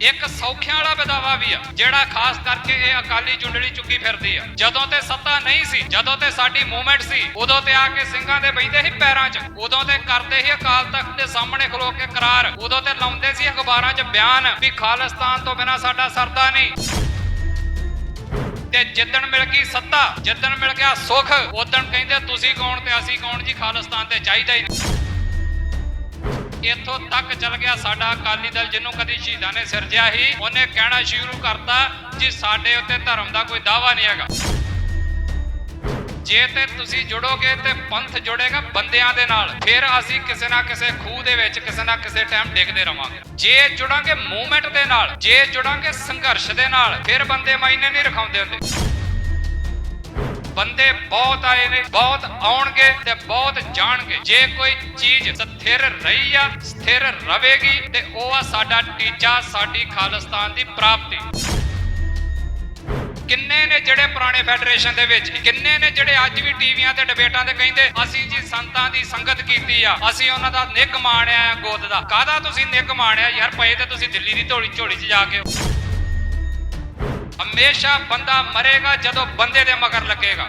ਇੱਕ ਸੌਖਿਆਂ ਵਾਲਾ ਬਦਾਵਾ ਵੀ ਆ, ਜਿਹੜਾ ਖਾਸ ਕਰਕੇ ਇਹ ਅਕਾਲੀ ਜੁੰਡਲੀ ਚੁੱਕੀ ਫਿਰਦੀ ਆ। ਜਦੋਂ ਤੇ ਸੱਤਾ ਨਹੀਂ ਸੀ, ਜਦੋਂ ਤੇ ਸਾਡੀ ਮੂਵਮੈਂਟ ਸੀ, ਉਦੋਂ ਤੇ ਆ ਕੇ ਸਿੰਘਾਂ ਦੇ ਬੈਂਦੇ ਸੀ ਪੈਰਾਂ 'ਚ, ਉਦੋਂ ਤੇ ਕਰਦੇ ਸੀ ਅਕਾਲ ਤਖਤ ਦੇ ਸਾਹਮਣੇ ਖਲੋ ਕੇ ਕਰਾਰ, ਉਦੋਂ ਤੇ ਲਾਉਂਦੇ ਸੀ ਅਖਬਾਰਾਂ 'ਚ ਬਿਆਨ ਵੀ ਖਾਲਿਸਤਾਨ ਤੋਂ ਬਿਨਾ ਸਾਡਾ ਸਰਦਾ ਨਹੀਂ। ਤੇ ਜਿੱਦਣ ਮਿਲ ਗਈ ਸੱਤਾ, ਜਿੱਦਣ ਮਿਲ ਗਿਆ ਸੁਖ ਉਦਣ ਕਹਿੰਦੇ, ਤੁਸੀਂ ਕੌਣ ਤੇ ਅਸੀਂ ਕੌਣ ਜੀ, ਖਾਲਿਸਤਾਨ ਤੇ ਚਾਹੀਦਾ ਹੀ ਨਹੀਂ। ਇੱਥੋਂ ਤੱਕ ਚੱਲ ਗਿਆ ਸਾਡਾ ਅਕਾਲੀ ਦਲ ਜਿਹਨੂੰ ਕਦੀ ਸ਼ਹੀਦਾਂ ਨੇ ਸਿਰਜਿਆ ਸੀ ਉਹਨੇ ਕਹਿਣਾ ਸ਼ੁਰੂ ਕਰਤਾ ਜੀ ਸਾਡੇ ਉੱਤੇ ਧਰਮ ਦਾ ਕੋਈ ਦਾਵਾ ਨਹੀਂ ਹੈਗਾ। ਜੇ ਤੇ ਤੁਸੀਂ ਜੁੜੋਗੇ ਤੇ ਪੰਥ ਜੁੜੇਗਾ ਬੰਦਿਆਂ ਦੇ ਨਾਲ। ਫਿਰ ਅਸੀਂ ਕਿਸੇ ਨਾ ਕਿਸੇ ਖੂਹ ਦੇ ਵਿੱਚ ਕਿਸੇ ਨਾ ਕਿਸੇ ਟਾਈਮ ਡਿੱਗਦੇ ਰਵਾਂਗੇ। ਜੇ ਜੁੜਾਂਗੇ ਮੂਵਮੈਂਟ ਦੇ ਨਾਲ, ਜੇ ਜੁੜਾਂਗੇ ਸੰਘਰਸ਼ ਦੇ ਨਾਲ, ਫਿਰ ਬੰਦੇ ਮਾਇਨੇ ਨਹੀਂ ਰਖਾਉਂਦੇ ਹੁੰਦੇ। ਬੰਦੇ ਬਹੁਤ ਆਏ ਨੇ, ਬਹੁਤ ਆਉਣਗੇ ਤੇ ਬਹੁਤ ਜਾਣਗੇ। ਜੇ ਕੋਈ ਚੀਜ਼ ਸਥਿਰ ਰਹੀ ਆ, ਸਥਿਰ ਰਵੇਗੀ ਤੇ ਉਹ ਆ ਸਾਡਾ ਟੀਚਾ, ਸਾਡੀ ਖਾਲਿਸਤਾਨ ਦੀ ਪ੍ਰਾਪਤੀ। ਕਿੰਨੇ ਨੇ ਜਿਹੜੇ ਪੁਰਾਣੇ ਫੈਡਰੇਸ਼ਨ ਦੇ ਵਿੱਚ, ਕਿੰਨੇ ਨੇ ਜਿਹੜੇ ਅੱਜ ਵੀ ਟੀਵੀਆਂ ਤੇ ਡਿਬੇਟਾਂ ਤੇ ਕਹਿੰਦੇ, ਅਸੀਂ ਜੀ ਸੰਤਾਂ ਦੀ ਸੰਗਤ ਕੀਤੀ ਆ, ਅਸੀਂ ਉਹਨਾਂ ਦਾ ਨਿੱਕ ਮਾਣਿਆ ਗੋਦ ਦਾ। ਕਾਹਦਾ ਤੁਸੀਂ ਨਿੱਕ ਮਾਣਿਆ ਯਾਰ ਪਏ ਤੇ ਤੁਸੀਂ ਦਿੱਲੀ ਦੀ ਢੋਲੀ ਝੋਲੀ 'ਚ ਜਾ ਕੇ। ਹਮੇਸ਼ਾ ਬੰਦਾ ਮਰੇਗਾ ਜਦੋਂ ਬੰਦੇ ਦੇ ਮਗਰ ਲੱਗੇਗਾ।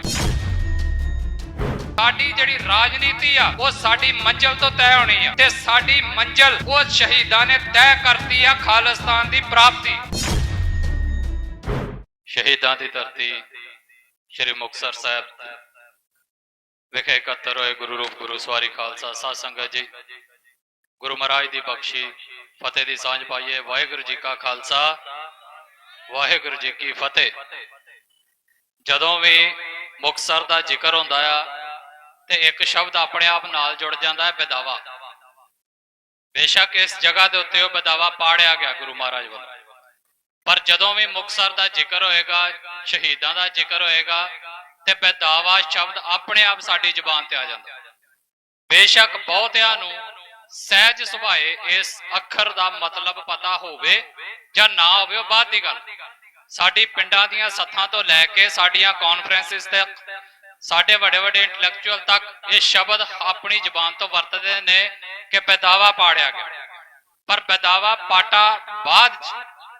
ਸਾਡੀ ਜਿਹੜੀ ਰਾਜਨੀਤੀ ਆ, ਉਹ ਸਾਡੀ ਮੰਜ਼ਲ ਤੋਂ ਤੈਅ ਹੋਣੀ ਆ ਤੇ ਸਾਡੀ ਮੰਜ਼ਲ ਉਹ ਸ਼ਹੀਦਾਂ ਨੇ ਤੈਅ ਕਰਤੀ ਆ ਖਾਲਿਸਤਾਨ ਦੀ ਪ੍ਰਾਪਤੀ। ਸ਼ਹੀਦਾਂ ਦੀ ਧਰਤੀ ਸ਼੍ਰੀ ਮੁਕਤਸਰ ਸਾਹਿਬ ਵਿਖੇ ਇਕੱਤਰ ਹੋਏ ਗੁਰੂ ਰੂਪ ਗੁਰੂ ਸਵਾਰੀ ਖਾਲਸਾ ਸਾਧ ਸੰਗਤ ਜੀ। ਗੁਰੂ ਮਹਾਰਾਜ ਦੀ ਬਖਸ਼ੀ, ਫਤਿਹ ਦੀ ਸਾਂਝ ਪਾਈਏ, ਵਾਹਿਗੁਰੂ ਜੀ ਕਾ ਖਾਲਸਾ। ਵਾਹਿਗੁਰੂ ਜੀ ਕੀ ਫਤਿਹ। ਜਦੋਂ ਵੀ ਮੁਕਤਸਰ ਦਾ ਜ਼ਿਕਰ ਹੁੰਦਾ ਆ, ਤੇ ਇੱਕ ਸ਼ਬਦ ਆਪਣੇ ਆਪ ਨਾਲ ਜੁੜ ਜਾਂਦਾ ਹੈ, ਬਦਾਵਾ। ਬੇਸ਼ੱਕ ਇਸ ਜਗ੍ਹਾ ਦੇ ਉੱਤੇ ਉਹ ਬਦਾਵਾ ਪਾੜਿਆ ਗਿਆ ਗੁਰੂ ਮਹਾਰਾਜ ਵੱਲੋਂ। ਪਰ ਜਦੋਂ ਵੀ ਮੁਕਤਸਰ ਦਾ ਜ਼ਿਕਰ ਹੋਏਗਾ, ਸ਼ਹੀਦਾਂ ਦਾ ਜ਼ਿਕਰ ਹੋਏਗਾ, ਤੇ ਬਦਾਵਾ ਸ਼ਬਦ ਆਪਣੇ ਆਪ ਸਾਡੀ ਜ਼ੁਬਾਨ ਤੇ ਆ ਜਾਂਦਾ। ਬੇਸ਼ੱਕ ਬਹੁਤਿਆਂ ਨੂੰ ਸਹਿਜ ਸੁਭਾਏ, ਇਸ ਅੱਖਰ ਦਾ ਮਤਲਬ ਪਤਾ ਹੋਵੇ ਜਾਂ ਨਾ ਹੋਵੇ, ਉਹ ਬਾਅਦ ਦੀ ਗੱਲ। ਸਾਡੀ ਪਿੰਡਾਂ ਦੀਆਂ ਸੱਥਾਂ ਤੋਂ ਲੈ ਕੇ ਸਾਡੀਆਂ ਕਾਨਫਰੰਸਿਸ ਤੱਕ, ਸਾਡੇ ਵੱਡੇ ਵੱਡੇ ਇੰਟੈਲੈਕਚੁਅਲ ਤੱਕ, ਇਹ ਸ਼ਬਦ ਆਪਣੀ ਜ਼ੁਬਾਨ ਤੋਂ ਵਰਤਦੇ ਨੇ ਕਿ ਬਦਾਵਾ ਪਾੜਿਆ ਗਿਆ। ਪਰ ਪੈਦਾਵਾ ਪਾਟਾ ਬਾਅਦ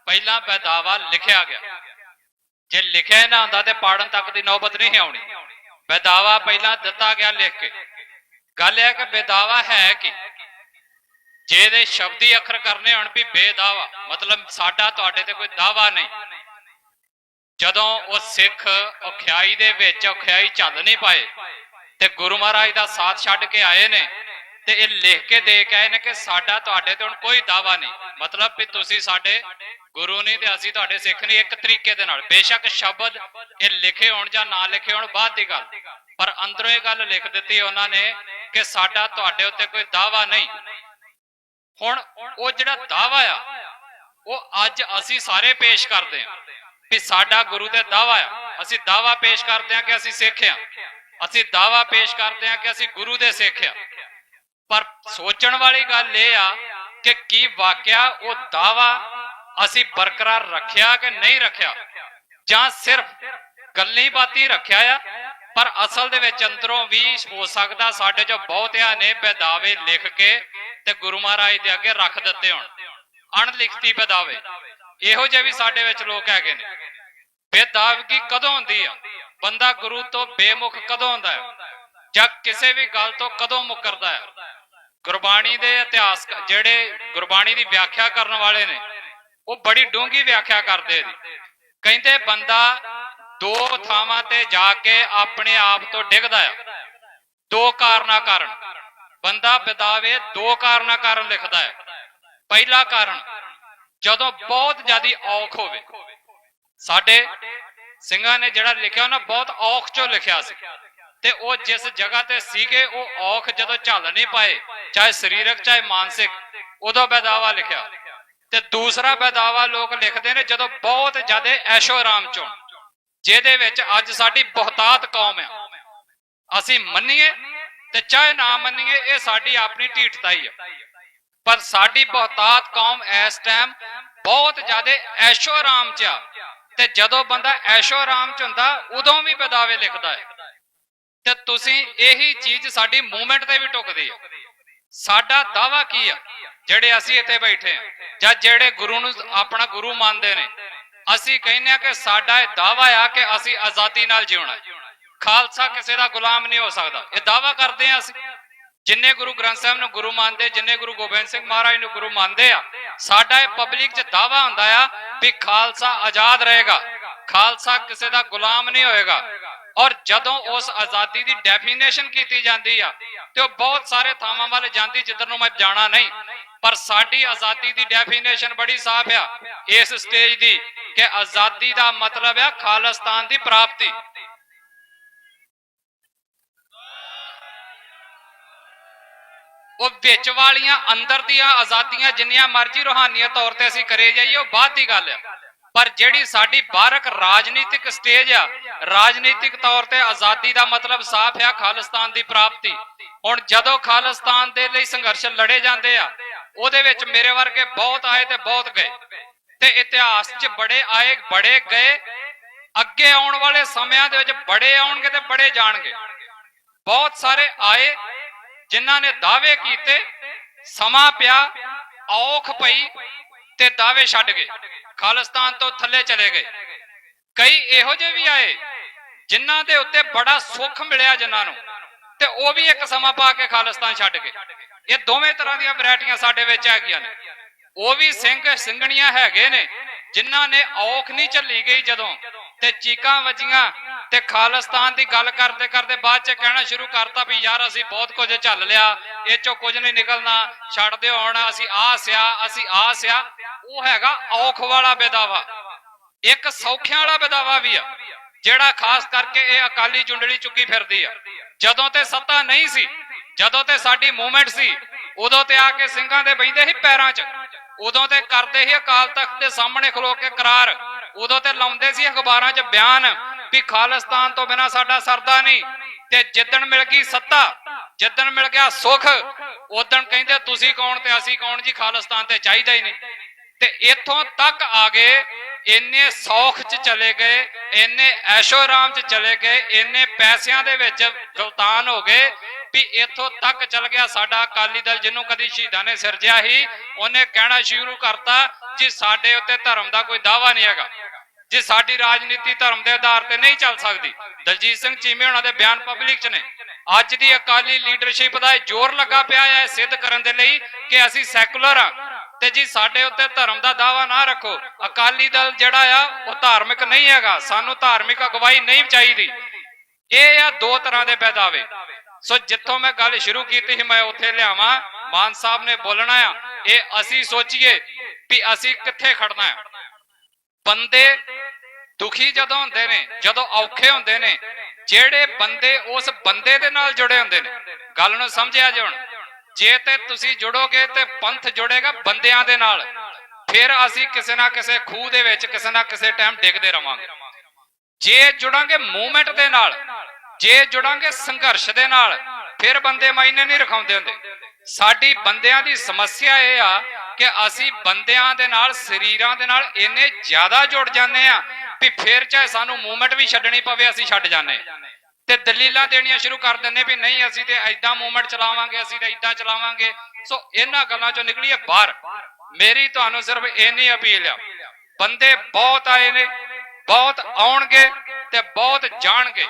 ਪਹਿਲਾਂ ਪੈਦਾਵਾ ਲਿਖਿਆ ਗਿਆ। ਜੇ ਲਿਖਿਆ ਨਾ ਹੁੰਦਾ ਤੇ ਪਾੜਨ ਤੱਕ ਦੀ ਨੌਬਤ ਨਹੀਂ ਆਉਣੀ। ਪੈਦਾਵਾ ਪਹਿਲਾਂ ਦਿੱਤਾ ਗਿਆ ਲਿਖ ਕੇ। ਗੱਲ ਇਹ ਕਿ ਪੈਦਾਵਾ ਹੈ ਕਿ? ਜੇ ਇਹਦੇ ਸ਼ਬਦੀ ਅੱਖਰ ਕਰਨੇ ਹੋਣ ਵੀ ਬੇਦਾਵਾ, ਮਤਲਬ ਸਾਡਾ ਤੁਹਾਡੇ ਤੇ ਕੋਈ ਦਾਵਾ ਨਹੀਂ। ਜਦੋਂ ਉਹ ਸਿੱਖ ਔਖਿਆਈ ਦੇ ਵਿੱਚ ਔਖਿਆਈ ਝੱਲ ਨਹੀਂ ਪਾਏ, ਤੇ ਗੁਰੂ ਮਹਾਰਾਜ ਦਾ ਸਾਥ ਛੱਡ ਕੇ ਆਏ ਨੇ, ਤੇ ਇਹ ਲਿਖ ਕੇ ਦੇ ਕੇ ਆਏ ਨੇ ਕਿ ਸਾਡਾ ਤੁਹਾਡੇ ਤੇ ਹੁਣ ਕੋਈ ਦਾਵਾ ਨਹੀਂ। ਮਤਲਬ ਵੀ ਤੁਸੀਂ ਸਾਡੇ ਗੁਰੂ ਨਹੀਂ ਤੇ ਅਸੀਂ ਤੁਹਾਡੇ ਸਿੱਖ ਨਹੀਂ, ਇੱਕ ਤਰੀਕੇ ਦੇ ਨਾਲ। ਬੇਸ਼ੱਕ ਸ਼ਬਦ ਇਹ ਲਿਖੇ ਹੋਣ ਜਾਂ ਨਾ ਲਿਖੇ ਹੋਣ ਬਾਅਦ ਦੀ ਗੱਲ। ਪਰ ਅੰਦਰੋਂ ਇਹ ਗੱਲ ਲਿਖ ਦਿੱਤੀ ਉਹਨਾਂ ਨੇ ਕਿ ਸਾਡਾ ਤੁਹਾਡੇ ਉੱਤੇ ਕੋਈ ਦਾਵਾ ਨਹੀਂ। ਹੁਣ ਉਹ ਜਿਹੜਾ ਦਾਵਾ ਆ, ਉਹ ਅੱਜ ਅਸੀਂ ਸਾਰੇ ਪੇਸ਼ ਕਰਦੇ ਹਾਂ ਵੀ ਸਾਡਾ ਗੁਰੂ ਤੇ ਦਾਵਾ ਆ। ਅਸੀਂ ਦਾਵਾ ਪੇਸ਼ ਕਰਦੇ ਹਾਂ ਕਿ ਅਸੀਂ ਸਿੱਖ ਹਾਂ। ਅਸੀਂ ਦਾਵਾ ਪੇਸ਼ ਕਰਦੇ ਹਾਂ ਕਿ ਅਸੀਂ ਗੁਰੂ ਦੇ ਸਿੱਖ ਹਾਂ। ਪਰ ਸੋਚਣ ਵਾਲੀ ਗੱਲ ਇਹ ਆ ਕਿ ਕੀ ਵਾਕਿਆ ਉਹ ਦਾਵਾ ਅਸੀਂ ਬਰਕਰਾਰ ਰੱਖਿਆ ਕਿ ਨਹੀਂ ਰੱਖਿਆ? ਜਾਂ ਸਿਰਫ ਗੱਲੀ ਬਾਤੀ ਰੱਖਿਆ ਆ? ਪਰ ਅਸਲ ਦੇ ਵਿੱਚ ਅੰਦਰੋਂ ਵੀ ਹੋ ਸਕਦਾ ਸਾਡੇ ਚੋਂ ਬਹੁਤਿਆਂ ਨੇ, ਬੇਦਾਵੇ ਲਿਖ ਕੇ ਤੇ ਗੁਰੂ ਮਹਾਰਾਜ ਦੇ ਅੱਗੇ ਰੱਖ ਦਿੱਤੇ ਹੋਣ। ਅਣਲਿਖਤੀ ਬੇਦਾਵੇ ਇਹੋ ਜਿਹੇ ਵੀ ਸਾਡੇ ਵਿੱਚ ਲੋਕ ਹੈਗੇ ਨੇ। ਬੇਦਾਵਗੀ ਕਦੋਂ ਹੁੰਦੀ ਆ? ਬੰਦਾ ਗੁਰੂ ਤੋਂ ਬੇਮੁਖ ਕਦੋਂ ਹੁੰਦਾ ਹੈ? ਜਾਂ ਕਿਸੇ ਵੀ ਗੱਲ ਤੋਂ ਕਦੋਂ ਮੁਕਰਦਾ ਹੈ? ਗੁਰਬਾਣੀ ਦੇ ਇਤਿਹਾਸ ਜਿਹੜੇ ਗੁਰਬਾਣੀ ਦੀ ਵਿਆਖਿਆ ਕਰਨ ਵਾਲੇ ਨੇ, ਉਹ ਬੜੀ ਡੂੰਘੀ ਵਿਆਖਿਆ ਕਰਦੇ ਨੇ ਕਹਿੰਦੇ ਬੰਦਾ ਦੋ ਥਾਵਾਂ ਤੇ ਜਾ ਕੇ ਆਪਣੇ ਆਪ ਤੋਂ ਡਿੱਗਦਾ ਆ। ਦੋ ਕਾਰਨਾਂ ਕਾਰਨ। ਬੰਦਾ ਬਿਦਾਵੇ ਦੋ ਕਾਰਨਾਂ ਕਾਰਨ ਲਿਖਦਾ ਹੈ। ਪਹਿਲਾ ਕਾਰਨ, ਜਦੋਂ ਬਹੁਤ ਜ਼ਿਆਦੀ ਔਖ ਹੋਵੇ। ਸਾਡੇ ਸਿੰਘਾਂ ਨੇ ਜਿਹੜਾ ਲਿਖਿਆ, ਉਹਨਾਂ ਬਹੁਤ ਔਖ ਚੋਂ ਲਿਖਿਆ ਸੀ। ਤੇ ਉਹ ਜਿਸ ਜਗ੍ਹਾ ਤੇ ਸੀਗੇ, ਉਹ ਔਖ ਜਦੋਂ ਝੱਲ ਨਹੀਂ ਪਾਏ, ਚਾਹੇ ਸਰੀਰਕ, ਚਾਹੇ ਮਾਨਸਿਕ, ਉਦੋਂ ਬਦਾਵਾ ਲਿਖਿਆ। ਤੇ ਦੂਸਰਾ ਬਦਾਵਾ ਲੋਕ ਲਿਖਦੇ ਨੇ, ਜਦੋਂ ਬਹੁਤ ਜ਼ਿਆਦਾ ਐਸ਼ੋ ਆਰਾਮ ਚੋਂ। ਜਿਹਦੇ ਵਿੱਚ ਅੱਜ ਸਾਡੀ ਬਹੁਤਾਤ ਕੌਮ ਹੈ ਅਸੀਂ ਮੰਨੀਏ ਤੇ ਚਾਹੇ ਨਾ ਮੰਨੀਏ, ਇਹ ਸਾਡੀ ਆਪਣੀ ਢੀਠਤਾ ਹੀ ਆ। ਪਰ ਸਾਡੀ ਬਹੁਤਾਤ ਕੌਮ ਇਸ ਟਾਈਮ ਬਹੁਤ ਜ਼ਿਆਦਾ ਐਸ਼ੋ ਆਰਾਮ ਚ ਆ। ਤੇ ਜਦੋਂ ਬੰਦਾ ਐਸ਼ੋ ਆਰਾਮ ਚ ਹੁੰਦਾ, ਉਦੋਂ ਵੀ ਬਦਾਵੇ ਲਿਖਦਾ ਹੈ। ਤੇ ਤੁਸੀਂ ਇਹੀ ਚੀਜ਼ ਸਾਡੀ ਮੂਵਮੈਂਟ ਤੇ ਵੀ ਟੁਕਦੀ ਆ। ਸਾਡਾ ਦਾਵਾ ਕੀ ਆ? ਜਿਹੜੇ ਅਸੀਂ ਇੱਥੇ ਬੈਠੇ ਆ, ਜਾਂ ਜਿਹੜੇ ਗੁਰੂ ਨੂੰ ਆਪਣਾ ਗੁਰੂ ਮੰਨਦੇ ਨੇ, ਅਸੀਂ ਕਹਿੰਦੇ ਆ ਕਿ ਸਾਡਾ ਇਹ ਦਾਵਾ ਆ ਕਿ ਅਸੀਂ ਆਜ਼ਾਦੀ ਨਾਲ ਜਿਉਣਾ ਹੈ। ਖਾਲਸਾ ਕਿਸੇ ਦਾ ਗੁਲਾਮ ਨਹੀਂ ਹੋ ਸਕਦਾ। ਇਹ ਦਾਵਾ ਕਰਦੇ ਆ ਅਸੀਂ। ਜਿੰਨੇ ਗੁਰੂ ਗ੍ਰੰਥ ਸਾਹਿਬ ਨੂੰ ਗੁਰੂ ਮੰਨਦੇ, ਜਿੰਨੇ ਗੁਰੂ ਗੋਬਿੰਦ ਸਿੰਘ ਮਹਾਰਾਜ ਨੂੰ ਗੁਰੂ ਮੰਨਦੇ ਆ, ਸਾਡਾ ਇਹ ਪਬਲਿਕ 'ਚ ਦਾਵਾ ਹੁੰਦਾ ਆ ਵੀ ਖਾਲਸਾ ਆਜ਼ਾਦ ਰਹੇਗਾ। ਖਾਲਸਾ ਕਿਸੇ ਦਾ ਗੁਲਾਮ ਨਹੀਂ ਹੋਏਗਾ। ਔਰ ਜਦੋਂ ਉਸ ਆਜ਼ਾਦੀ ਦੀ ਡੈਫੀਨੇਸ਼ਨ ਕੀਤੀ ਜਾਂਦੀ ਆ, ਤੇ ਉਹ ਬਹੁਤ ਸਾਰੇ ਥਾਵਾਂ ਵੱਲ ਜਾਂਦੀ ਜਿੱਧਰ ਨੂੰ ਮੈਂ ਜਾਣਾ ਨਹੀਂ, ਪਰ ਸਾਡੀ ਆਜ਼ਾਦੀ ਦੀ ਡੈਫੀਨੇਸ਼ਨ ਬੜੀ ਸਾਫ਼ ਆ। ਇਸ ਸਟੇਜ ਦੀ ਕਿ ਆਜ਼ਾਦੀ ਦਾ ਮਤਲਬ ਆ ਖਾਲਿਸਤਾਨ ਦੀ ਪ੍ਰਾਪਤੀ। ਉਹ ਵਿੱਚ ਵਾਲੀਆਂ, ਅੰਦਰ ਦੀਆਂ ਆਜ਼ਾਦੀਆਂ ਜਿੰਨੀਆਂ ਮਰਜ਼ੀ ਰੂਹਾਨੀਅਤ ਤੌਰ ਤੇ ਅਸੀਂ ਕਰੇ ਜਾਈਏ, ਉਹ ਬਾਅਦ ਦੀ ਗੱਲ ਆ। ਪਰ ਜਿਹੜੀ ਸਾਡੀ ਬਾਰਕ ਰਾਜਨੀਤਿਕ ਸਟੇਜ ਆ, ਰਾਜਨੀਤਿਕ ਤੌਰ ਤੇ ਆਜ਼ਾਦੀ ਦਾ ਮਤਲਬ ਸਾਫ਼ ਆ, ਖਾਲਿਸਤਾਨ ਦੀ ਪ੍ਰਾਪਤੀ। ਹੁਣ ਜਦੋਂ ਖਾਲਿਸਤਾਨ ਦੇ ਲਈ ਸੰਘਰਸ਼ ਲੜੇ ਜਾਂਦੇ ਆ, ਉਹਦੇ ਵਿੱਚ ਮੇਰੇ ਵਰਗੇ ਬਹੁਤ ਆਏ ਤੇ ਬਹੁਤ ਗਏ। ਤੇ ਇਤਿਹਾਸ 'ਚ ਬੜੇ ਆਏ, ਬੜੇ ਗਏ। ਅੱਗੇ ਆਉਣ ਵਾਲੇ ਸਮਿਆਂ ਦੇ ਵਿੱਚ ਬੜੇ ਆਉਣਗੇ ਤੇ ਬੜੇ ਜਾਣਗੇ। ਬਹੁਤ ਸਾਰੇ ਆਏ ਜਿਨ੍ਹਾਂ ਨੇ ਦਾਅਵੇ ਕੀਤੇ, ਸਮਾਂ ਪਿਆ, ਔਖ ਪਈ ਤੇ ਦਾਅਵੇ ਛੱਡ ਗਏ। ਖਾਲਿਸਤਾਨ ਤੋਂ ਥੱਲੇ ਚਲੇ ਗਏ। ਕਈ ਇਹੋ ਜਿਹੇ ਵੀ ਆਏ ਜਿਨ੍ਹਾਂ ਦੇ ਉੱਤੇ ਬੜਾ ਸੁੱਖ ਮਿਲਿਆ ਜਿਨ੍ਹਾਂ ਨੂੰ ਤੇ ਉਹ ਵੀ ਇੱਕ ਸਮਾਂ ਪਾ ਕੇ ਖਾਲਿਸਤਾਨ ਛੱਡ ਗਏ। ਇਹ ਦੋਵੇਂ ਤਰ੍ਹਾਂ ਦੀਆਂ ਵੈਰਾਈਟੀਆਂ ਸਾਡੇ ਵਿੱਚ ਹੈਗੀਆਂ ਨੇ। ਉਹ ਵੀ ਸਿੰਘ ਸਿੰਘਣੀਆਂ ਹੈਗੇ ਨੇ ਜਿਨ੍ਹਾਂ ਨੇ ਔਖ ਨਹੀਂ ਝੱਲੀ ਗਈ ਜਦੋਂ ਤੇ ਚੀਕਾਂ ਵੱਜੀਆਂ ਤੇ ਖਾਲਿਸਤਾਨ ਦੀ ਗੱਲ ਕਰਦੇ ਕਰਦੇ ਬਾਅਦ ਚ ਕਹਿਣਾ ਸ਼ੁਰੂ ਕਰਤਾ ਵੀ ਯਾਰ ਅਸੀਂ ਬਹੁਤ ਕੁਝ ਝੱਲ ਲਿਆ, ਇਹ ਚੋਂ ਕੁਝ ਨਹੀਂ ਨਿਕਲਣਾ, ਛੱਡ ਦਿਓ ਹੁਣ, ਅਸੀਂ ਆਹ ਸਿਆ, ਅਸੀਂ ਆਹ ਸਿਆ। ਉਹ ਹੈਗਾ ਔਖ ਵਾਲਾ ਬੇਦਾਵਾ। ਇੱਕ ਸੌਖਿਆਂ ਵਾਲਾ ਬੇਦਾਵਾ ਵੀ ਆ, ਜਿਹੜਾ ਖਾਸ ਕਰਕੇ ਇਹ ਅਕਾਲੀ ਜੁੰਡਲੀ ਚੁੱਕੀ ਫਿਰਦੀ ਆ। ਜਦੋਂ ਤੇ ਸੱਤਾ ਨਹੀਂ ਸੀ, ਜਦੋਂ ਤੇ ਸਾਡੀ ਮੂਵਮੈਂਟ ਸੀ, ਉਦੋਂ ਤੇ ਆ ਕੇ ਸਿੰਘਾਂ ਦੇ ਬੈਂਦੇ ਸੀ ਪੈਰਾਂ 'ਚ। ਉਦੋਂ ਤੇ ਕਰਦੇ ਸੀ ਅਕਾਲ ਤਖਤ ਦੇ ਸਾਹਮਣੇ ਖਲੋ ਕੇ ਕਰਾਰ। ਉਦੋਂ ਤੇ ਲਾਉਂਦੇ ਸੀ ਅਖਬਾਰਾਂ 'ਚ ਬਿਆਨ। ਵੀ ਖਾਲਿਸਤਾਨ ਤੋਂ ਬਿਨਾ ਸਾਡਾ ਸਰਦਾ ਨਹੀਂ। ਤੇ ਜਿੱਦਣ ਮਿਲ ਗਈ ਸੱਤਾ, ਜਿੱਦਣ ਮਿਲ ਗਿਆ ਸੁਖ ਉਦੋਂ ਕਹਿੰਦੇ ਤੁਸੀਂ ਕੌਣ ਤੇ ਅਸੀਂ ਕੌਣ ਜੀ, ਖਾਲਿਸਤਾਨ ਤੇ ਚਾਹੀਦਾ ਹੀ ਨਹੀਂ। ਤੇ ਇੱਥੋਂ ਤੱਕ ਆ ਗਏ, ਇੰਨੇ ਸੌਖ ਚ ਚਲੇ ਗਏ, ਇੰਨੇ ਐਸ਼ੋ ਆਰਾਮ ਚ ਚਲੇ ਗਏ, ਇੰਨੇ ਪੈਸਿਆਂ ਦੇ ਵਿੱਚ ਗਲਤਾਨ ਹੋ ਗਏ ਵੀ ਇੱਥੋਂ ਤੱਕ ਚਲ ਗਿਆ ਸਾਡਾ ਅਕਾਲੀ ਦਲ ਜਿਹਨੂੰ ਕਦੀ ਸ਼ਹੀਦਾਂ ਨੇ ਸਿਰਜਿਆ ਹੀ, ਉਹਨੇ ਕਹਿਣਾ ਸ਼ੁਰੂ ਕਰਤਾ ਜੀ, ਸਾਡੇ ਉੱਤੇ ਧਰਮ ਦਾ ਕੋਈ ਦਾਵਾ ਨਹੀਂ ਹੈਗਾ। ਜੇ ਸਾਡੀ ਰਾਜਨੀਤੀ ਧਰਮ ਦੇ ਆਧਾਰ ਤੇ ਨਹੀਂ ਚੱਲ ਸਕਦੀ, ਦਲਜੀਤ ਸਿੰਘ ਚੀਮੇ ਉਹਨਾਂ ਦੇ ਬਿਆਨ ਪਬਲਿਕ 'ਚ ਨੇ। ਅੱਜ ਦੀ ਅਕਾਲੀ ਲੀਡਰਸ਼ਿਪ ਦਾ ਇਹ ਜ਼ੋਰ ਲੱਗਾ ਪਿਆ ਹੈ ਸਿੱਧ ਕਰਨ ਦੇ ਲਈ ਕਿ ਅਸੀਂ ਸੈਕੂਲਰ ਆ ਤੇ ਜੀ ਸਾਡੇ ਉੱਤੇ ਧਰਮ ਦਾ ਦਾਵਾ ਨਾ ਰੱਖੋ। ਅਕਾਲੀ ਦਲ ਜਿਹੜਾ ਆ, ਉਹ ਧਾਰਮਿਕ ਨਹੀਂ ਹੈਗਾ। ਸਾਨੂੰ ਧਾਰਮਿਕ ਅਗਵਾਈ ਨਹੀਂ ਚਾਹੀਦੀ। ਇਹ ਆ ਦੋ ਤਰ੍ਹਾਂ ਦੇ ਬੇਦਾਵੇ ਸੋ ਜਿੱਥੋਂ ਮੈਂ ਗੱਲ ਸ਼ੁਰੂ ਕੀਤੀ ਸੀ, ਮੈਂ ਉੱਥੇ ਲਿਆਵਾਂ। ਮਾਨ ਸਾਹਿਬ ਨੇ ਬੋਲਣਾ ਆ, ਇਹ ਅਸੀਂ ਸੋਚੀਏ ਵੀ ਅਸੀਂ ਕਿੱਥੇ ਖੜਨਾ ਹੈ ਬੰਦੇ ਦੁਖੀ ਜਦੋਂ ਹੁੰਦੇ ਨੇ, ਜਦੋਂ ਔਖੇ ਹੁੰਦੇ ਨੇ, ਜਿਹੜੇ ਬੰਦੇ ਉਸ ਬੰਦੇ ਦੇ ਨਾਲ ਜੁੜੇ ਹੁੰਦੇ ਨੇ। ਗੱਲ ਨੂੰ ਸਮਝਿਆ ਜੀ ਹੁਣ? ਜੇ ਤੇ ਤੁਸੀਂ ਜੁੜੋਗੇ ਤੇ ਪੰਥ ਜੁੜੇਗਾ ਬੰਦਿਆਂ ਦੇ ਨਾਲ। ਫਿਰ ਅਸੀਂ ਕਿਸੇ ਨਾ ਕਿਸੇ ਖੂਹ ਦੇ ਵਿੱਚ, ਕਿਸੇ ਨਾ ਕਿਸੇ ਟਾਈਮ ਡਿੱਗਦੇ ਰਵਾਂਗੇ। ਜੇ ਜੁੜਾਂਗੇ ਮੂਵਮੈਂਟ ਦੇ ਨਾਲ, ਜੇ ਜੁੜਾਂਗੇ ਸੰਘਰਸ਼ ਦੇ ਨਾਲ, ਫਿਰ ਬੰਦੇ ਮਾਇਨੇ ਨਹੀਂ ਰਖਾਉਂਦੇ ਹੁੰਦੇ। ਸਾਡੀ ਬੰਦਿਆਂ ਦੀ ਸਮੱਸਿਆ ਇਹ ਆ ਕਿ ਅਸੀਂ ਬੰਦਿਆਂ ਦੇ ਨਾਲ, ਸਰੀਰਾਂ ਦੇ ਨਾਲ ਇੰਨੇ ਜ਼ਿਆਦਾ ਜੁੜ ਜਾਂਦੇ ਆ ਵੀ ਫੇਰ ਚਾਹੇ ਸਾਨੂੰ ਮੂਵਮੈਂਟ ਵੀ ਛੱਡਣੀ ਪਵੇ, ਅਸੀਂ ਛੱਡ ਜਾਂਦੇ। ਤੇ ਦਲੀਲਾਂ ਦੇਣੀਆਂ ਸ਼ੁਰੂ ਕਰ ਦਿੰਦੇ ਵੀ ਨਹੀਂ, ਅਸੀਂ ਤੇ ਐਦਾਂ ਮੂਵਮੈਂਟ ਚਲਾਵਾਂਗੇ, ਅਸੀਂ ਤੇ ਐਦਾਂ ਚਲਾਵਾਂਗੇ। ਸੋ ਇਹਨਾਂ ਗੱਲਾਂ ਚੋਂ ਨਿਕਲੀਏ ਬਾਹਰ। ਮੇਰੀ ਤੁਹਾਨੂੰ ਸਿਰਫ ਇੰਨੀ ਅਪੀਲ ਆ। ਬੰਦੇ ਬਹੁਤ ਆਏ ਨੇ, ਬਹੁਤ ਆਉਣਗੇ ਤੇ ਬਹੁਤ ਜਾਣਗੇ।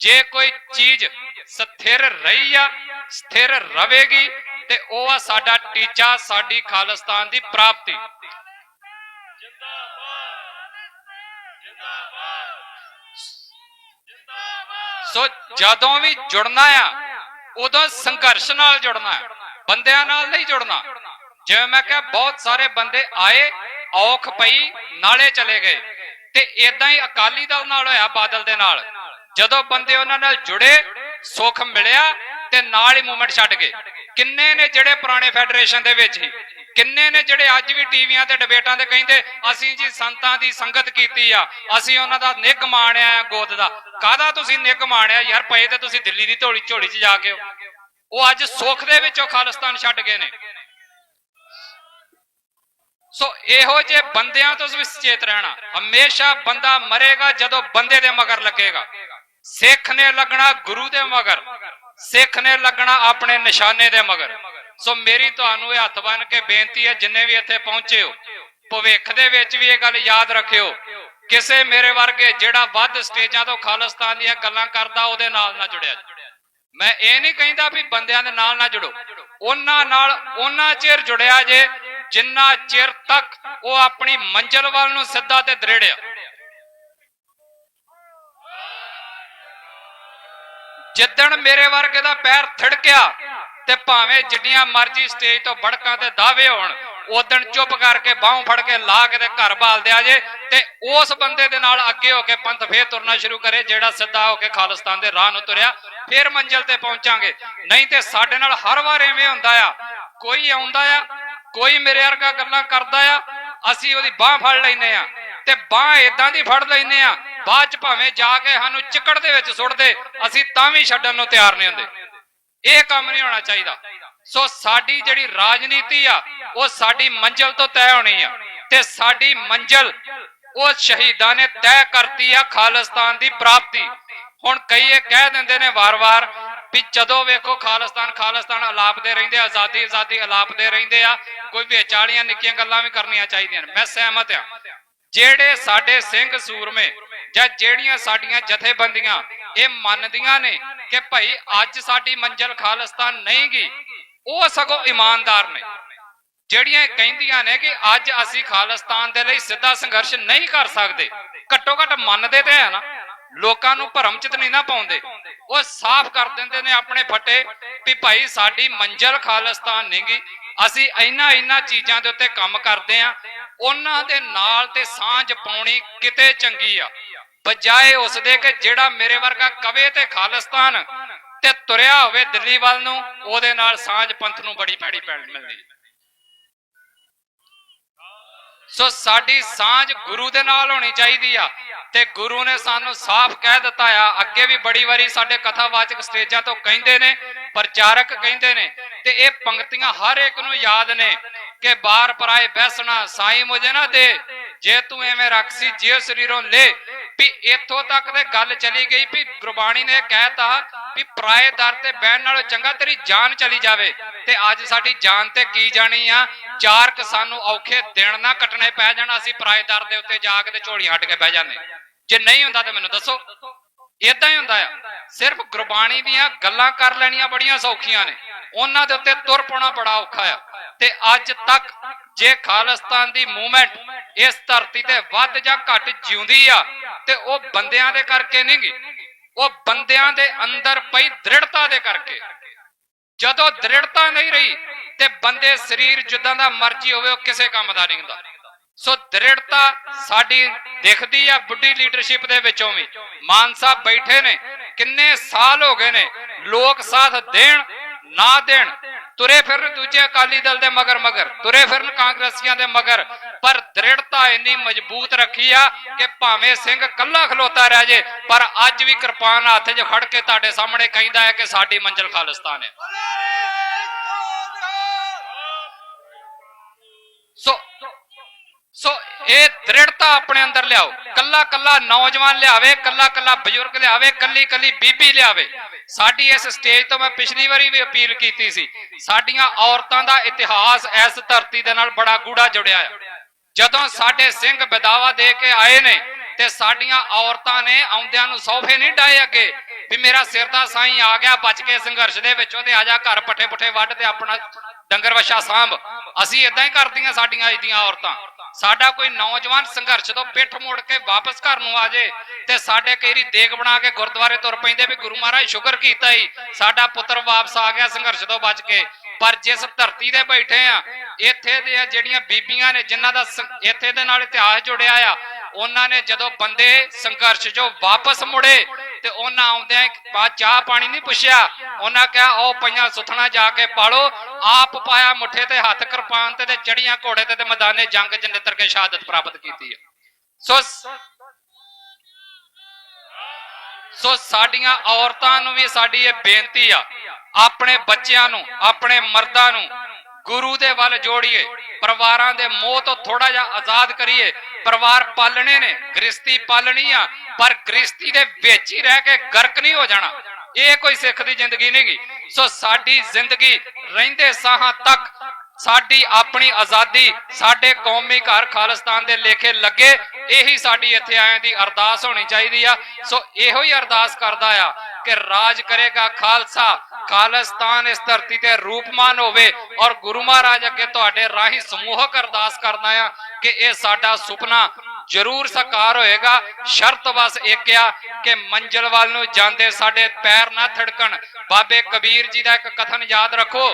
ਜੇ ਕੋਈ ਚੀਜ਼ ਸਥਿਰ ਰਹੀ ਆ, ਸਥਿਰ ਰਵੇਗੀ, ਤੇ ਉਹ ਆ ਸਾਡਾ ਟੀਚਾ, ਸਾਡੀ ਖਾਲਿਸਤਾਨ ਦੀ ਪ੍ਰਾਪਤੀ। ਸੋ ਜਦੋਂ ਵੀ ਜੁੜਨਾ ਆ, ਉਦੋਂ ਸੰਘਰਸ਼ ਨਾਲ ਜੁੜਨਾ ਬੰਦਿਆਂ ਨਾਲ ਨਹੀਂ ਜੁੜਨਾ। ਜਿਵੇਂ ਮੈਂ ਕਿਹਾ, ਬਹੁਤ ਸਾਰੇ ਬੰਦੇ ਆਏ, ਔਖ ਪਈ, ਨਾਲੇ ਚਲੇ ਗਏ। ਤੇ ਇਦਾਂ ਹੀ ਅਕਾਲੀ ਦਲ ਨਾਲ ਹੋਇਆ ਬਾਦਲ ਦੇ ਨਾਲ। ਜਦੋਂ ਬੰਦੇ ਉਹਨਾਂ ਨਾਲ ਜੁੜੇ, ਸੁੱਖ ਮਿਲਿਆ ਤੇ ਨਾਲ ਹੀ ਮੂਵਮੈਂਟ ਛੱਡ ਗਏ। ਕਿੰਨੇ ਨੇ ਜਿਹੜੇ ਪੁਰਾਣੇ ਫੈਡਰੇਸ਼ਨ ਦੇ ਵਿੱਚ ਹੀ? ਕਿੰਨੇ ਨੇ ਜਿਹੜੇ ਅੱਜ ਵੀ ਟੀਵੀਆਂ ਤੇ ਡਿਬੇਟਾਂ ਤੇ ਕਹਿੰਦੇ, ਅਸੀਂ ਜੀ ਸੰਤਾਂ ਦੀ ਸੰਗਤ ਕੀਤੀ ਆ, ਅਸੀਂ ਉਹਨਾਂ ਦਾ ਨਿੱਘ ਮਾਣਿਆ ਗੋਦ ਦਾ। ਕਾਹਦਾ ਤੁਸੀਂ ਨਿੱਘ ਮਾਣਿਆ? ਯਾਰ ਪਏ ਤੇ ਤੁਸੀਂ ਦਿੱਲੀ ਦੀ ਢੋਲੀ ਝੋਲੀ 'ਚ ਜਾ ਕੇ ਹੋ। ਉਹ ਅੱਜ ਸੁੱਖ ਦੇ ਵਿੱਚੋਂ ਖਾਲਿਸਤਾਨ ਛੱਡ ਗਏ ਨੇ। ਸੋ ਇਹੋ ਜੇ ਬੰਦਿਆਂ ਤੋਂ ਵੀ ਸੁਚੇਤ ਰਹਿਣਾ। ਹਮੇਸ਼ਾ ਬੰਦਾ ਮਰੇਗਾ ਜਦੋਂ ਬੰਦੇ ਦੇ ਮਗਰ ਲੱਗੇਗਾ। ਸਿੱਖ ਨੇ ਲੱਗਣਾ ਗੁਰੂ ਦੇ ਮਗਰ। ਸਿੱਖ ਨੇ ਲੱਗਣਾ ਆਪਣੇ ਨਿਸ਼ਾਨੇ ਦੇ ਮਗਰ। ਸੋ ਮੇਰੀ ਤੁਹਾਨੂੰ ਇਹ ਹੱਥ ਬੰਨ ਕੇ ਬੇਨਤੀ ਹੈ, ਜਿੰਨੇ ਵੀ ਇੱਥੇ ਪਹੁੰਚੇ ਹੋ, ਭਵਿੱਖ ਦੇ ਵਿੱਚ ਵੀ ਇਹ ਗੱਲ ਯਾਦ ਰੱਖਿਓ, ਕਿਸੇ ਮੇਰੇ ਵਰਗੇ ਜਿਹੜਾ ਵੱਧ ਸਟੇਜਾਂ ਤੋਂ ਖਾਲਿਸਤਾਨ ਦੀਆਂ ਗੱਲਾਂ ਕਰਦਾ, ਉਹਦੇ ਨਾਲ ਨਾ ਜੁੜਿਆ ਮੈਂ ਇਹ ਨਹੀਂ ਕਹਿੰਦਾ ਵੀ ਬੰਦਿਆਂ ਦੇ ਨਾਲ ਨਾ ਜੁੜੋ। ਉਹਨਾਂ ਨਾਲ ਉਹਨਾਂ ਚਿਰ ਜੁੜਿਆ ਜੇ, ਜਿੰਨਾ ਚਿਰ ਤੱਕ ਉਹ ਆਪਣੀ ਮੰਜ਼ਿਲ ਵੱਲ ਨੂੰ ਸਿੱਧਾ ਤੇ ਦ੍ਰਿੜਿਆ ਜਿੱਦਣ ਮੇਰੇ ਵਰਗੇ ਦਾ ਪੈਰ ਥੜਕਿਆ ਤੇ ਭਾਵੇਂ ਜਿੰਨੀਆਂ ਮਰਜ਼ੀ ਸਟੇਜ ਤੋਂ ਬੜਕਾਂ ਤੇ ਦਾਅਵੇ ਹੋਣ ਉਦਣ ਚੁੱਪ ਕਰਕੇ ਬਾਹੋਂ ਫੜ ਕੇ ਲਾ ਕੇ ਤੇ ਘਰ ਬਾਲ ਦਿਆ ਜੇ ਤੇ ਉਸ ਬੰਦੇ ਦੇ ਨਾਲ ਅੱਗੇ ਹੋ ਕੇ ਪੰਥ ਫੇਰ ਤੁਰਨਾ ਸ਼ੁਰੂ ਕਰੇ, ਜਿਹੜਾ ਸਿੱਧਾ ਹੋ ਕੇ ਖਾਲਿਸਤਾਨ ਦੇ ਰਾਹ ਨੂੰ ਤੁਰਿਆ, ਫੇਰ ਮੰਜ਼ਿਲ ਤੇ ਪਹੁੰਚਾਂਗੇ। ਨਹੀਂ ਤੇ ਸਾਡੇ ਨਾਲ ਹਰ ਵਾਰ ਐਵੇਂ ਹੁੰਦਾ ਆ, ਕੋਈ ਆਉਂਦਾ ਆ, ਕੋਈ ਮੇਰੇ ਵਰਗਾ ਗੱਲਾਂ ਕਰਦਾ ਆ, ਅਸੀਂ ਉਹਦੀ ਬਾਹ ਫੜ ਲੈਨੇ ਆ ਤੇ ਬਾਹ ਇਦਾਂ ਦੀ ਫੜ ਲੈਨੇ ਆ, ਬਾਅਦ ਚ ਭਾਵੇਂ ਜਾ ਕੇ ਸਾਨੂੰ ਚਿੱਕੜ ਦੇ ਵਿੱਚ ਸੁੱਟਦੇ, ਅਸੀਂ ਤਾਂ ਵੀ ਛੱਡਣ ਨੂੰ ਤਿਆਰ ਨਹੀਂ ਹੁੰਦੇ। ਇਹ ਕੰਮ ਨਹੀਂ ਹੋਣਾ ਚਾਹੀਦਾ। ਸੋ ਸਾਡੀ ਜਿਹੜੀ ਰਾਜਨੀਤੀ ਆ, ਉਹ ਸਾਡੀ ਮੰਜ਼ਲ ਤੋਂ ਤੈਅ ਹੋਣੀ ਆ ਤੇ ਸਾਡੀ ਮੰਜ਼ਲ ਉਹ ਸ਼ਹੀਦਾਂ ਨੇ ਤੈਅ ਕਰਤੀ ਆ ਖਾਲਿਸਤਾਨ ਦੀ ਪ੍ਰਾਪਤੀ। ਹੁਣ ਕਈ ਇਹ ਕਹਿ ਦਿੰਦੇ ਨੇ ਵਾਰ-ਵਾਰ ਵੀ ਜਦੋਂ ਵੇਖੋ ਖਾਲਿਸਤਾਨ ਖਾਲਿਸਤਾਨ ਅਲਾਪਦੇ ਰਹਿੰਦੇ ਆਜ਼ਾਦੀ ਆਜ਼ਾਦੀ ਅਲਾਪਦੇ ਰਹਿੰਦੇ ਆ। ਕੋਈ ਵਿੱਚ ਵਾਲੀਆਂ ਨਿੱਕੀਆਂ ਗੱਲਾਂ ਵੀ ਕਰਨੀਆਂ ਚਾਹੀਦੀਆਂ ਨੇ। ਮੈਂ ਸਹਿਮਤ ਆ। ਜਿਹੜੇ ਸਾਡੇ ਸਿੰਘ ਸੂਰਮੇ ਜਾਂ ਜਿਹੜੀਆਂ ਸਾਡੀਆਂ ਜਥੇਬੰਦੀਆਂ ਇਹ ਮੰਨਦੀਆਂ ਨੇ ਕਿ ਭਾਈ ਅੱਜ ਸਾਡੀ ਮੰਜ਼ਲ ਖਾਲਿਸਤਾਨ ਨਹੀਂ ਗਈ। ਉਹ ਸਗੋਂ ਇਮਾਨਦਾਰ ਨੇ। ਜਿਹੜੀਆਂ ਕਹਿੰਦੀਆਂ ਨੇ ਕਿ ਅੱਜ ਅਸੀਂ ਖਾਲਿਸਤਾਨ ਦੇ ਲਈ ਸਿੱਧਾ ਸੰਘਰਸ਼ ਨਹੀਂ ਕਰ ਸਕਦੇ ਘੱਟੋ ਘੱਟ ਮੰਨਦੇ ਤੇ ਹੈ ਨਾ। ਲੋਕਾਂ ਨੂੰ ਭਰਮ ਚ ਤਾਂ ਨਹੀਂ ਨਾ ਪਾਉਂਦੇ। ਉਹ ਸਾਫ਼ ਕਰ ਦਿੰਦੇ ਨੇ ਆਪਣੇ ਫੱਟੇ ਵੀ ਭਾਈ ਸਾਡੀ ਮੰਜ਼ਲ ਖਾਲਿਸਤਾਨ ਨਹੀਂ ਗਈ। ਅਸੀਂ ਇਹਨਾਂ ਇਹਨਾਂ ਚੀਜ਼ਾਂ ਦੇ ਉੱਤੇ ਕੰਮ ਕਰਦੇ ਆ। ਉਹਨਾਂ ਦੇ ਨਾਲ ਤੇ ਸਾਂਝ ਪਾਉਣੀ ਕਿਤੇ ਚੰਗੀ ਆ। ਬਜਾਏ ਉਸ ਦੇ ਕਿ ਜਿਹੜਾ ਮੇਰੇ ਵਰਗਾ ਕਵੇ ਤੇ ਖਾਲਿਸਤਾਨ ਤੇ ਤੁਰਿਆ ਹੋਵੇ ਦਿੱਲੀ ਵੱਲ ਨੂੰ, ਉਹਦੇ ਨਾਲ ਸਾਂਝ ਪੰਥ ਨੂੰ ਬੜੀ ਭੈੜੀ ਪੈਣ ਮਿਲਦੀ ਸੋ ਸਾਡੀ ਸਾਂਝ ਗੁਰੂ ਦੇ ਨਾਲ ਹੋਣੀ ਚਾਹੀਦੀ ਆ ਤੇ ਗੁਰੂ ਨੇ ਸਾਨੂੰ ਸਾਫ਼ ਕਹਿ ਦਿੱਤਾ ਆ। ਅੱਗੇ ਵੀ ਬੜੀ ਵਾਰੀ ਸਾਡੇ ਕਥਾਵਾਚਕ ਸਟੇਜਾਂ ਤੋਂ ਕਹਿੰਦੇ ਨੇ, ਪ੍ਰਚਾਰਕ ਕਹਿੰਦੇ ਨੇ ਤੇ ਇਹ ਪੰਕਤੀਆਂ ਹਰ ਇੱਕ ਨੂੰ ਯਾਦ ਨੇ ਕਿ ਬਾਰ ਪਰਾਏ ਬੈਸਣਾ ਸਾਈ ਮੁਝੇ ਨਾ ਦੇ, ਜੇ ਤੂੰ ਐਵੇਂ ਰੱਖਸੀ ਜੇ ਸਰੀਰੋਂ ਲੈ ਵੀ ਇੱਥੋਂ ਤੱਕ ਤੇ ਗੱਲ ਚਲੀ ਗਈ ਵੀ ਗੁਰਬਾਣੀ ਨੇ ਕਹਿਤਾ ਵੀ ਪਰਾਏ ਦਰ ਤੇ ਬਹਿਣ ਨਾਲੋਂ ਚੰਗਾ ਤੇਰੀ ਜਾਨ ਚਲੀ ਜਾਵੇ। ਤੇ ਅੱਜ ਸਾਡੀ ਜਾਨ ਤੇ ਕੀ ਜਾਣੀ ਆ? ਚਾਰ ਕ ਸਾਨੂੰ ਔਖੇ ਦਿਨ ਨਾ ਕੱਟਣੇ ਪੈ ਜਾਣ, ਅਸੀਂ ਪਰਾਏ ਦਰ ਦੇ ਉੱਤੇ ਜਾ ਕੇ ਤੇ ਝੋਲੀਆਂ ਹਟ ਕੇ ਬਹਿ ਜਾਂਦੇ। ਜੇ ਨਹੀਂ ਹੁੰਦਾ ਤੇ ਮੈਨੂੰ ਦੱਸੋ ਇਦਾਂ ਹੀ ਹੁੰਦਾ ਆ। ਸਿਰਫ ਗੁਰਬਾਣੀ ਦੀਆਂ ਗੱਲਾਂ ਕਰ ਲੈਣੀਆਂ ਬੜੀਆਂ ਸੌਖੀਆਂ ਨੇ। ਉਹਨਾਂ ਦੇ ਉੱਤੇ ਤੁਰ ਪਾਉਣਾ ਬੜਾ ਔਖਾ ਆ। ਤੇ ਅੱਜ ਤੱਕ ਜੇ ਖਾਲਿਸਤਾਨ ਦੀ ਮੂਵਮੈਂਟ ਇਸ ਧਰਤੀ ਤੇ ਵੱਧ ਜਾਂ ਘੱਟ ਜਿਉਂਦੀ ਆ, ਤੇ ਉਹ ਬੰਦਿਆਂ ਦੇ ਕਰਕੇ ਨਹੀਂ ਗਈ ਉਹ ਬੰਦਿਆਂ ਦੇ ਅੰਦਰ ਪਈ ਦ੍ਰਿੜਤਾ ਦੇ ਕਰਕੇ। ਜਦੋਂ ਦ੍ਰਿੜਤਾ ਨਹੀਂ ਰਹੀ, ਤੇ ਬੰਦੇ ਸਰੀਰ ਜਿੱਦਾਂ ਦਾ ਮਰਜ਼ੀ ਹੋਵੇ, ਉਹ ਕਿਸੇ ਕੰਮ ਦਾ ਨਹੀਂ ਹੁੰਦਾ। ਸੋ ਦ੍ਰਿੜਤਾ ਸਾਡੀ ਦਿਖਦੀ ਆ ਬੁੱਢੀ ਲੀਡਰਸ਼ਿਪ ਦੇ ਵਿੱਚੋਂ ਵੀ। ਮਾਨ ਸਾਹਿਬ ਬੈਠੇ ਨੇ, ਕਿੰਨੇ ਸਾਲ ਹੋ ਗਏ ਨੇ। ਲੋਕ ਸਾਥ ਦੇਣ, ਨਾ ਦੇਣ ਤੁਰੇ ਫਿਰਨ ਦੂਜੇ ਅਕਾਲੀ ਦਲ ਦੇ ਮਗਰ ਮਗਰ ਤੁਰੇ ਫਿਰਨ ਕਾਂਗਰਸੀਆਂ ਦੇ ਮਗਰ। ਪਰ ਦ੍ਰਿੜਤਾ ਇੰਨੀ ਮਜ਼ਬੂਤ ਰੱਖੀ ਆ ਕਿ ਭਾਵੇਂ ਸਿੰਘ ਕੱਲਾ ਖਲੋਤਾ ਰਹਿ ਜੇ ਪਰ ਅੱਜ ਵੀ ਕਿਰਪਾਨ ਹੱਥ 'ਚ ਫੜ ਕੇ ਤੁਹਾਡੇ ਸਾਹਮਣੇ ਕਹਿੰਦਾ ਹੈ ਕਿ ਸਾਡੀ ਮੰਜ਼ਿਲ ਖਾਲਿਸਤਾਨ ਹੈ। ਸੋ ਸੋ ਇਹ ਦ੍ਰਿੜਤਾ ਆਪਣੇ ਅੰਦਰ ਲਿਆਓ। ਕੱਲਾ ਕੱਲਾ ਨੌਜਵਾਨ ਲਿਆਵੇ, ਕੱਲਾ ਕੱਲਾ ਬਜ਼ੁਰਗ ਲਿਆਵੇ, ਕੱਲੀ ਕੱਲੀ ਬੀਬੀ ਲਿਆਵੇ। ਸਾਡੀ ਇਸ ਸਟੇਜ ਤੋਂ ਮੈਂ ਪਿਛਲੀ ਵਾਰੀ ਵੀ ਅਪੀਲ ਕੀਤੀ ਸੀ। ਸਾਡੀਆਂ ਔਰਤਾਂ ਦਾ ਇਤਿਹਾਸ ਇਸ ਧਰਤੀ ਦੇ ਨਾਲ ਬੜਾ ਗੂੜਾ ਜੁੜਿਆ ਹੈ ਜਦੋਂ ਸਾਡੇ ਸਿੰਘ ਬਦਾਵਾ ਦੇ ਕੇ ਆਏ ਨੇ ਤੇ ਸਾਡੀਆਂ ਔਰਤਾਂ ਨੇ ਆਉਂਦਿਆਂ ਨੂੰ ਸੌਫੇ ਨਹੀਂ ਡਾਏ ਅੱਗੇ ਵੀ ਮੇਰਾ ਸਿਰ ਦਾ ਸਾਈਂ ਆ ਗਿਆ, ਬਚ ਕੇ ਸੰਘਰਸ਼ ਦੇ ਵਿੱਚੋਂ ਤੇ ਆ ਜਾ ਘਰ ਪੱਠੇ ਪੁੱਠੇ ਵੱਢ ਤੇ ਆਪਣਾ ਡੰਗਰ ਵਛਾ ਸਾਂਭ। ਅਸੀਂ ਇਦਾਂ ਹੀ ਕਰਦੀਆਂ ਸਾਡੀਆਂ ਅੱਜ ਦੀਆਂ ਔਰਤਾਂ। ਸਾਡਾ ਕੋਈ ਨੌਜਵਾਨ ਸੰਘਰਸ਼ ਤੋਂ ਪਿੱਠ ਮੋੜ ਕੇ ਵਾਪਸ ਘਰ ਨੂੰ ਆ ਜੇ ਤੇ ਸਾਡੇ ਕਈਰੀ ਦੇਗ ਬਣਾ ਕੇ ਗੁਰਦੁਆਰੇ ਤੁਰ ਪੈਂਦੇ ਵੀ ਗੁਰੂ ਮਹਾਰਾਜ ਸ਼ੁਕਰ ਕੀਤਾ ਹੀ ਸਾਡਾ ਪੁੱਤਰ ਵਾਪਸ ਆ ਗਿਆ ਸੰਘਰਸ਼ ਤੋਂ ਬਚ ਕੇ। ਪਰ ਜਿਸ ਧਰਤੀ ਤੇ ਬੈਠੇ ਆ, ਇੱਥੇ ਦੇ ਜਿਹੜੀਆਂ ਬੀਬੀਆਂ ਨੇ, ਜਿਨ੍ਹਾਂ ਦਾ ਇੱਥੇ ਦੇ ਨਾਲ ਇਤਿਹਾਸ ਜੁੜਿਆ ਆ ਉਹਨਾਂ ਨੇ ਜਦੋਂ ਬੰਦੇ ਸੰਘਰਸ਼ ਚੋਂ ਵਾਪਸ ਮੁੜੇ ਤੇ ਉਹਨਾਂ ਆਉਂਦਿਆਂ ਪਾ ਚਾਹ ਪਾਣੀ ਨਹੀਂ ਪੁੱਛਿਆ, ਉਹਨਾਂ ਕਿਹਾ ਉਹ ਪਈਆਂ ਸੁਥਣਾ ਜਾ ਕੇ ਪਾਲੋ, ਆਪ ਪਾਇਆ ਮੁੱਠੇ ਤੇ ਹੱਥ ਕਿਰਪਾਨ ਤੇ ਤੇ ਚੜੀਆਂ ਘੋੜੇ ਤੇ ਤੇ ਮੈਦਾਨੇ ਜੰਗ ਚ ਨਿੱਤਰ ਕੇ ਸ਼ਹਾਦਤ ਪ੍ਰਾਪਤ ਕੀਤੀ ਹੈ ਸੋ ਸੋ ਸਾਡੀਆਂ ਔਰਤਾਂ ਨੂੰ ਵੀ ਸਾਡੀ ਇਹ ਬੇਨਤੀ ਆ, ਆਪਣੇ ਬੱਚਿਆਂ ਨੂੰ, ਆਪਣੇ ਮਰਦਾਂ ਨੂੰ ਗੁਰੂ ਦੇ ਵੱਲ ਜੋੜੀਏ, ਪਰਿਵਾਰਾਂ ਦੇ ਮੋਹ ਤੋਂ ਥੋੜਾ ਜਿਹਾ ਆਜ਼ਾਦ ਕਰੀਏ। ਪਰਿਵਾਰ ਪਾਲਣੇ ਨੇ ਗ੍ਰਸਤੀ ਪਾਲਣੀ ਆ, ਪਰ ਗ੍ਰਸਤੀ ਦੇ ਵਿੱਚ ਹੀ ਰਹਿ ਕੇ ਗਰਕ ਨਹੀਂ ਹੋ ਜਾਣਾ। ਇਹ ਕੋਈ ਸਿੱਖ ਦੀ ਜ਼ਿੰਦਗੀ ਨਹੀਂਗੀ। ਸੋ ਸਾਡੀ ਜ਼ਿੰਦਗੀ ਰਹਿੰਦੇ ਸਾਹਾਂ ਤੱਕ ਸਾਡੀ ਆਪਣੀ ਆਜ਼ਾਦੀ, ਸਾਡੇ ਕੌਮੀ ਘਰ ਖਾਲਿਸਤਾਨ ਦੇ ਲੇਖੇ ਲੱਗੇ, ਇਹੀ ਸਾਡੀ ਇੱਥੇ ਆਇਆਂ ਦੀ ਅਰਦਾਸ ਹੋਣੀ ਚਾਹੀਦੀ ਆ। ਸੋ ਇਹੋ ਹੀ ਅਰਦਾਸ ਕਰਦਾ ਆ ਕਿ ਰਾਜ ਕਰੇਗਾ ਖਾਲਸਾ। ਖਾਲਿਸਤਾਨ ਇਸ ਧਰਤੀ ਤੇ ਰੂਪਮਾਨ ਹੋਵੇ ਔਰ ਗੁਰੂ ਮਹਾਰਾਜ ਅੱਗੇ ਤੁਹਾਡੇ ਰਾਹੀਂ ਸਮੂਹਕ ਅਰਦਾਸ ਕਰਦਾ ਆ ਕਿ ਇਹ ਸਾਡਾ ਸੁਪਨਾ ਜ਼ਰੂਰ ਸਾਕਾਰ ਹੋਏਗਾ। ਸ਼ਰਤ ਬਸ ਇੱਕ ਆ ਕਿ ਮੰਜ਼ਲ ਵੱਲ ਨੂੰ ਜਾਂਦੇ ਸਾਡੇ ਪੈਰ ਨਾ ਥੜਕਣ। ਬਾਬੇ ਕਬੀਰ ਜੀ ਦਾ ਇੱਕ ਕਥਨ ਯਾਦ ਰੱਖੋ।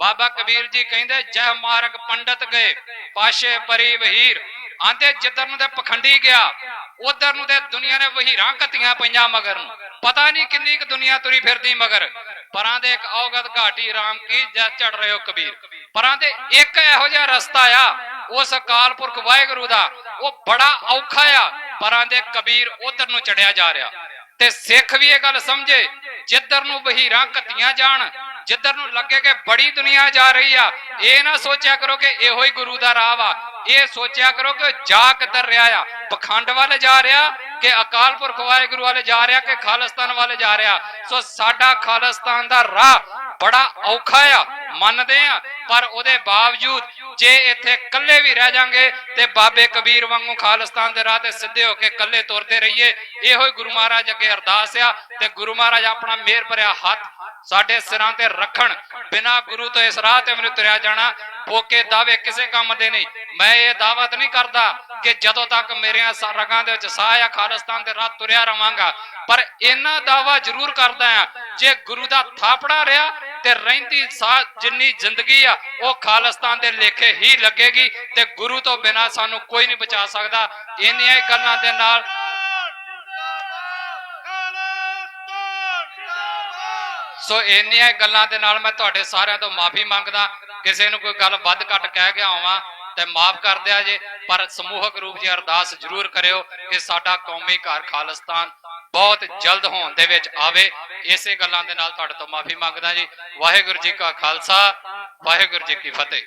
ਬਾਬਾ ਕਬੀਰ ਜੀ ਕਹਿੰਦੇ, ਜਹ ਮਾਰਗ ਪੰਡਤ ਗਏ, ਪਾਸ਼ੇ ਪਰੀ ਵਹੀਰ। ਆਂਦੇ, ਜਿੱਧਰ ਨੂੰ ਤੇ ਪਖੰਡੀ ਗਿਆ, ਉਧਰ ਨੂੰ ਤੇ ਦੁਨੀਆ ਨੇ ਵਹੀਰਾਂ ਕੱਤੀਆਂ ਪਈਆਂ ਮਗਰ ਨੂੰ। ਪਤਾ ਨਹੀਂ ਕਿੰਨੀ ਕੁ ਦੁਨੀਆ ਤੁਰੀ ਫਿਰਦੀ ਮਗਰ। ਪਰਾਂ ਦੇ ਇੱਕ ਔਗਤ ਘਾਟੀ ਰਾਮ ਕੀ ਜੈ ਚੜ ਰਹੇ ਹੋ ਕਬੀਰ। ਪਰਾਂ ਦੇ ਇੱਕ ਇਹੋ ਜਿਹਾ ਰਸਤਾ ਆ, ਉਸ ਅਕਾਲ ਪੁਰਖ ਵਾਹਿਗੁਰੂ ਦਾ, ਉਹ ਬੜਾ ਔਖਾ ਆ, ਪਰਾਂ ਦੇ ਕਬੀਰ ਉਧਰ ਨੂੰ ਚੜਿਆ ਜਾ ਰਿਹਾ। ਤੇ ਸਿੱਖ ਵੀ ਇਹ ਗੱਲ ਸਮਝੇ, ਜਿੱਧਰ ਨੂੰ ਬਹੀਰਾਂ ਕੱਤੀਆਂ ਜਾਣ ਜਿੱਧਰ ਨੂੰ ਲੱਗੇ ਕਿ ਬੜੀ ਦੁਨੀਆ ਜਾ ਰਹੀ ਆ, ਇਹ ਨਾ ਸੋਚਿਆ ਕਰੋ ਕਿ ਇਹੋ ਹੀ ਗੁਰੂ ਦਾ ਰਾਹ ਵਾ। ਇਹ ਸੋਚਿਆ ਕਰੋ ਕਿ ਜਾ ਕਿੱਧਰ ਰਿਹਾ ਆ। ਪਖੰਡ ਵੱਲ ਜਾ ਰਿਹਾ ਕਿ ਅਕਾਲ ਪੁਰਖ ਵਾਹਿਗੁਰੂ ਵੱਲ ਜਾ ਰਿਹਾ ਕਿ ਖਾਲਿਸਤਾਨ ਵੱਲ ਜਾ ਰਿਹਾ। ਸੋ ਸਾਡਾ ਖਾਲਿਸਤਾਨ ਦਾ ਰਾਹ ਬੜਾ ਔਖਾ ਆ, ਮੰਨਦੇ ਆ, ਪਰ ਉਹਦੇ ਬਾਵਜੂਦ ਜੇ ਇੱਥੇ ਇਕੱਲੇ ਵੀ ਰਹਿ ਜਾਾਂਗੇ ਤੇ ਬਾਬੇ ਕਬੀਰ ਵਾਂਗੂ ਖਾਲਿਸਤਾਨ ਦੇ ਰਾਹ ਤੇ ਸਿੱਧੇ ਹੋ ਕੇ ਇਕੱਲੇ ਤੁਰਦੇ ਰਹੀਏ, ਇਹੋ ਹੀ ਗੁਰੂ ਮਹਾਰਾਜ ਅੱਗੇ ਅਰਦਾਸ ਆ ਤੇ ਗੁਰੂ ਮਹਾਰਾਜ ਆਪਣਾ ਮਿਹਰ ਭਰਿਆ ਹੱਥ ਸਾਡੇ ਸਿਰਾਂ ਤੇ ਰੱਖਣ, ਬਿਨਾ ਗੁਰੂ ਤੋਂ ਇਸ ਰਾਹ ਤੇ ਮੈਨੂੰ ਤੁਰਿਆ ਜਾਣਾ, ਫੋਕੇ ਦਾਅਵੇ ਕਿਸੇ ਕੰਮ ਦੇ ਨਹੀਂ। ਮੈਂ ਇਹ ਦਾਅਵਤ ਨਹੀਂ ਕਰਦਾ ਕਿ ਜਦੋਂ ਤੱਕ ਮੇਰੀਆਂ ਰਗਾਂ ਦੇ ਵਿੱਚ ਸਾਹ ਆ ਖਾਲਿਸਤਾਨ ਦੇ ਰਾਹ ਤੁਰਿਆ ਰਵਾਂਗਾ। ਪਰ ਇਹਨਾਂ ਦਾਵਾ ਜ਼ਰੂਰ ਕਰਦਾ ਆ ਜੇ ਗੁਰੂ ਦਾ ਥਾਪੜਾ ਰਿਹਾ ਤੇ ਰਹਿੰਦੀ ਸਾਹ ਜਿੰਨੀ ਜ਼ਿੰਦਗੀ ਆ, ਉਹ ਖਾਲਿਸਤਾਨ ਦੇ ਲੇਖੇ ਹੀ ਲੱਗੇਗੀ ਤੇ ਗੁਰੂ ਤੋਂ ਬਿਨਾ ਸਾਨੂੰ ਕੋਈ ਨਹੀਂ ਬਚਾ ਸਕਦਾ। ਇੰਨੀਆਂ ਗੱਲਾਂ ਦੇ ਨਾਲ ਸੋ ਇੰਨੀਆਂ ਗੱਲਾਂ ਦੇ ਨਾਲ ਮੈਂ ਤੁਹਾਡੇ ਸਾਰਿਆਂ ਤੋਂ ਮਾਫੀ ਮੰਗਦਾ, ਕਿਸੇ ਨੂੰ ਕੋਈ ਗੱਲ ਵੱਧ ਘੱਟ ਕਹਿ ਗਿਆ ਹੋਵਾਂ ਤੇ ਮਾਫ ਕਰ ਦਿਆ ਜੇ, ਪਰ ਸਮੂਹਕ ਰੂਪ 'ਚ ਅਰਦਾਸ ਜ਼ਰੂਰ ਕਰਿਓ ਕਿ ਸਾਡਾ ਕੌਮੀ ਘਰ ਖਾਲਿਸਤਾਨ ਬਹੁਤ ਜਲਦ ਹੋਣ ਦੇ ਵਿੱਚ ਆਵੇ। ਇਸੇ ਗੱਲਾਂ ਦੇ ਨਾਲ ਤੁਹਾਡੇ ਤੋਂ ਮਾਫੀ ਮੰਗਦਾ ਜੀ। ਵਾਹਿਗੁਰੂ ਜੀ ਕਾ ਖਾਲਸਾ, ਵਾਹਿਗੁਰੂ ਜੀ ਕੀ ਫਤਿਹ।